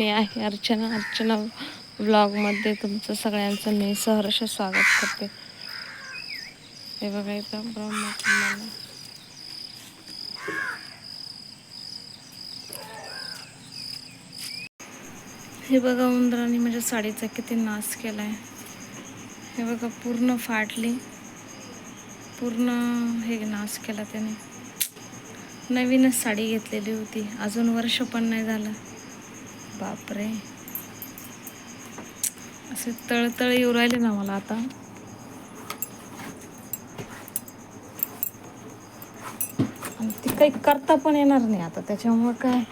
मी आहे. अर्चना अर्चना व्लॉगमध्ये तुमचं सगळ्यांचं मी सहर्ष स्वागत करते. हे बघा इथं ब्रह्मकुंभाला हे बघा उंदराने माझ्या साडीचा किती नाश केला आहे हे बघा पूर्ण फाटली. पूर्ण हे नाश केला त्याने. नवीनच साडी घेतलेली होती. अजून वर्ष पण नाही झालं. बापरे. असे तळतळ येऊ राहिले ना मला आता. आणि ती काही करता पण येणार नाही आता त्याच्यामुळं काय?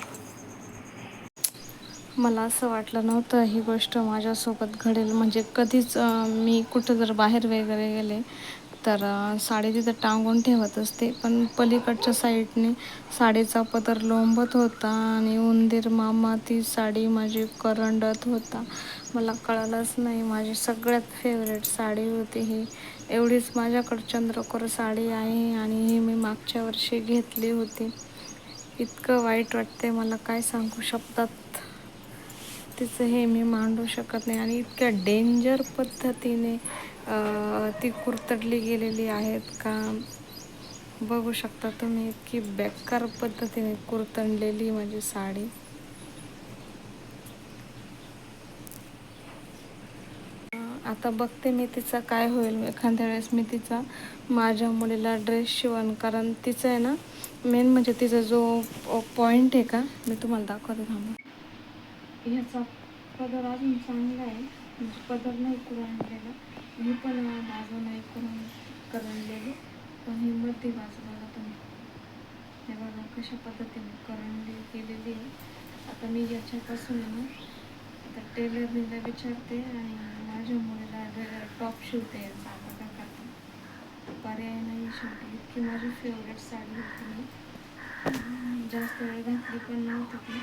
मला असं वाटलं नव्हतं ही गोष्ट माझ्यासोबत घडेल. म्हणजे कधीच मी कुठं जर बाहेर वगैरे गेले तर साडी तिथं टांगून ठेवत असते. पण पलीकडच्या साईडने साडीचा पदर लोंबत होता आणि उंदीर मामा ती साडी माझी करंडत होता. मला कळालंच नाही माझी सगळ्यात फेवरेट साडी होती ही. एवढीच माझ्याकडं चंद्रकोर साडी आहे आणि ही मी मागच्या वर्षी घेतली होती. इतकं वाईट वाटते मला काय सांगू शब्दात तिचं हे मी मांडू शकत नाही. आणि इतक्या डेंजर पद्धतीने ती कुरतडली गेलेली आहेत का? बघू शकता तुम्ही इतकी बेकार पद्धतीने कुरतडलेली माझी साडी. आता बघते मी तिचा काय होईल. एखाद्या वेळेस मी तिचा माझ्या मुलीला ड्रेस शिवण कारण तिचं आहे ना मेन म्हणजे तिचा जो पॉईंट आहे का मी तुम्हाला दाखवते थांबा. ह्याचा पदर अजून चांगला आहे. म्हणजे पदर नाही कुरंडलेला मी पण माझं नाही करून करंडलेली. पण हिंमत दे माझं बघा तुम्ही हे बघा कशा पद्धतीने करंडली केलेली आहे. आता मी याच्यापासून आहे ना आता टेलरनीला विचारते आणि माझ्या मुलीला टॉप शिवते याचा आता काय करते. पर्याय नाही शिवते इतकी माझी फेवरेट साडी होती मी जास्त वेळ घातली पण नव्हती ती.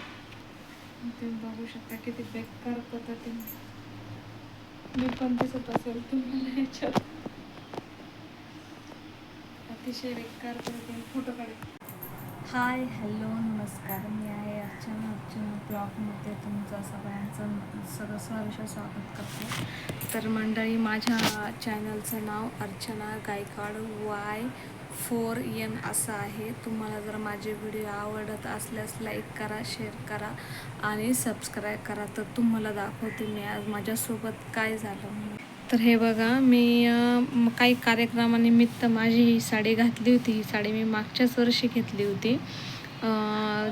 तुम्ही बघू शकता किती बेकार पद्धतीने. मी पण दिसत असेल तुम्हाला याच्यात. अतिशय बेकार पद्धतीने फोटो काढे हाय हॅलो नमस्कार. मी आहे अर्चना अर्चना ब्लॉगमध्ये तुमचं सगळ्यांचं सगळं सहर्ष स्वागत करते. तर मंडळी माझ्या चॅनलचं नाव Archana Gaikwad Y four N असं आहे. तुम्हाला जर माझे व्हिडिओ आवडत असल्यास लाईक करा शेअर करा आणि सबस्क्राईब करा. तर तुम्हाला दाखवते मी आज माझ्यासोबत काय झालं म्हणून. तर हे बघा मी काही कार्यक्रमानिमित्त माझी ही साडी घातली होती. ही साडी मी मागच्याच वर्षी घेतली होती.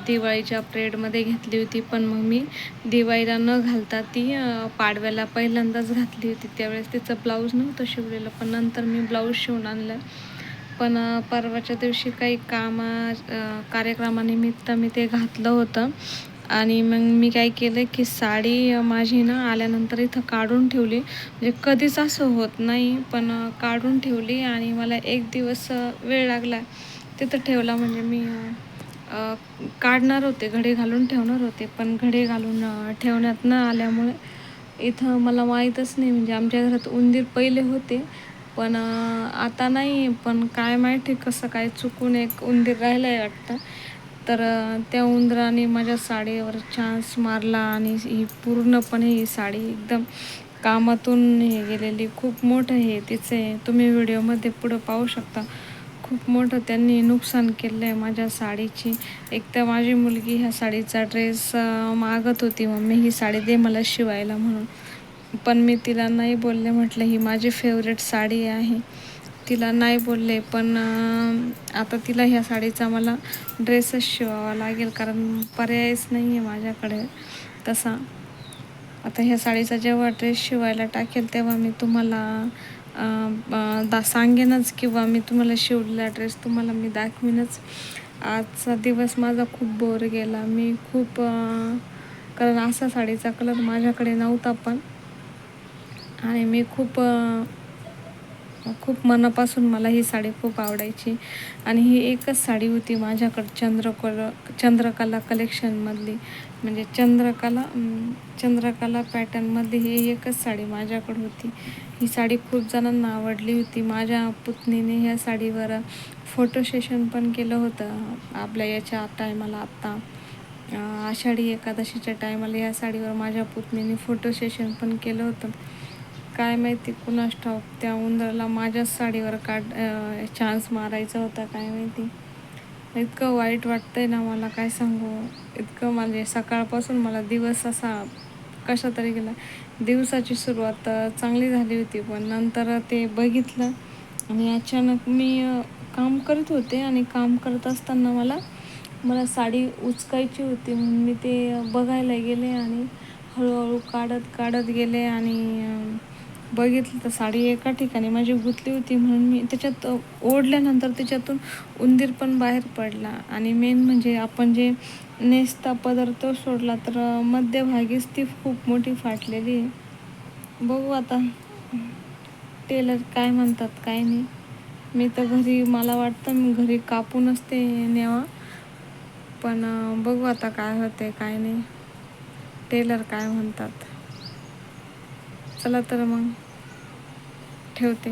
दिवाळीच्या प्रेडमध्ये घेतली होती. पण मग मी दिवाळीला न घालता ती पाडव्याला पहिल्यांदाच घातली होती. त्यावेळेस तिचं ब्लाऊज नव्हतं शिवलेलं पण नंतर मी ब्लाऊज शिवून आणलं. पण परवाच्या दिवशी काही कामा कार्यक्रमानिमित्त मी ते घातलं होतं. आणि मग मी काय केलं की साडी माझी ना आल्यानंतर इथं काढून ठेवली. म्हणजे कधीच असं होत नाही पण काढून ठेवली आणि मला एक दिवस वेळ लागला. तिथं ठेवला म्हणजे मी काढणार होते घडे घालून ठेवणार होते. पण घडे घालून ठेवण्यात न आल्यामुळे इथं मला माहीतच नाही. म्हणजे आमच्या घरात उंदीर पहिले होते. पण आता नाही पण काय माहिती कसं काय चुकून एक उंदीर राहिलं आहे वाटतं. तर त्या उंदराने माझ्या साडीवर चान्स मारला आणि ही पूर्णपणे ही साडी एकदम कामातून हे गेलेली. खूप मोठं हे तिचे. तुम्ही व्हिडिओमध्ये पुढं पाहू शकता. खूप मोठं त्यांनी नुकसान केलं आहे माझ्या साडीची. एक तर माझी मुलगी ह्या साडीचा ड्रेस मागत होती. मम्मी ही साडी दे मला शिवायला म्हणून. पण मी तिला नाही बोलले म्हटलं ही माझी फेवरेट साडी आहे. तिला नाही बोलले पण आता तिला ह्या साडीचा मला ड्रेसच शिवावा लागेल कारण पर्यायच नाही आहे माझ्याकडे. तसा. आता ह्या साडीचा जेव्हा ड्रेस शिवायला टाकेल तेव्हा मी तुम्हाला दा सांगेनच किंवा मी तुम्हाला शिवलेला ड्रेस तुम्हाला मी दाखवीनच. आजचा दिवस माझा खूप बोर गेला. मी खूप कारण असा साडीचा कलर माझ्याकडे नव्हता पण आणि मी खूप खूप मनापासून मला ही साडी खूप आवडायची. आणि ही एकच साडी होती माझ्याकडं चंद्रकला चंद्रकला कलेक्शनमधली म्हणजे चंद्रकला चंद्रकला पॅटर्नमधली ही एकच साडी माझ्याकडं होती. ही साडी खूप जणांना आवडली होती. माझ्या पुतणीने ह्या साडीवर फोटो सेशन पण केलं होतं. आपल्या याच्या टायमाला आत्ता. आषाढी एकादशीच्या टायमाला या साडीवर माझ्या पुतणीने फोटो सेशन पण केलं होतं. काय माहिती कुणास ठाऊक त्या उंदराला माझ्याच साडीवर काढ चान्स मारायचा होता काय माहिती. इतकं वाईट वाटतंय ना मला काय सांगू. इतकं म्हणजे सकाळपासून मला दिवस असा कशा तरी गेला. दिवसाची सुरुवात चांगली झाली होती पण नंतर ते बघितलं आणि अचानक मी काम करत होते आणि काम करत असताना मला मला साडी उचकायची होती. म्हणून मी ते बघायला गेले आणि हळूहळू काढत काढत गेले आणि बघितलं तर साडी एका ठिकाणी माझी गुंतली होती म्हणून मी त्याच्यात ओढल्यानंतर त्याच्यातून उंदीर पण बाहेर पडला. आणि मेन म्हणजे आपण जे नेसता पदार्थ सोडला तर मध्यभागीच ती खूप मोठी फाटलेली आहे. बघू आता टेलर काय म्हणतात काय नाही. मी तर घरी मला वाटतं मी घरी कापून असते नेवा पण बघू आता काय होते काय नाही. टेलर काय म्हणतात. चला तर मग. ठेवते.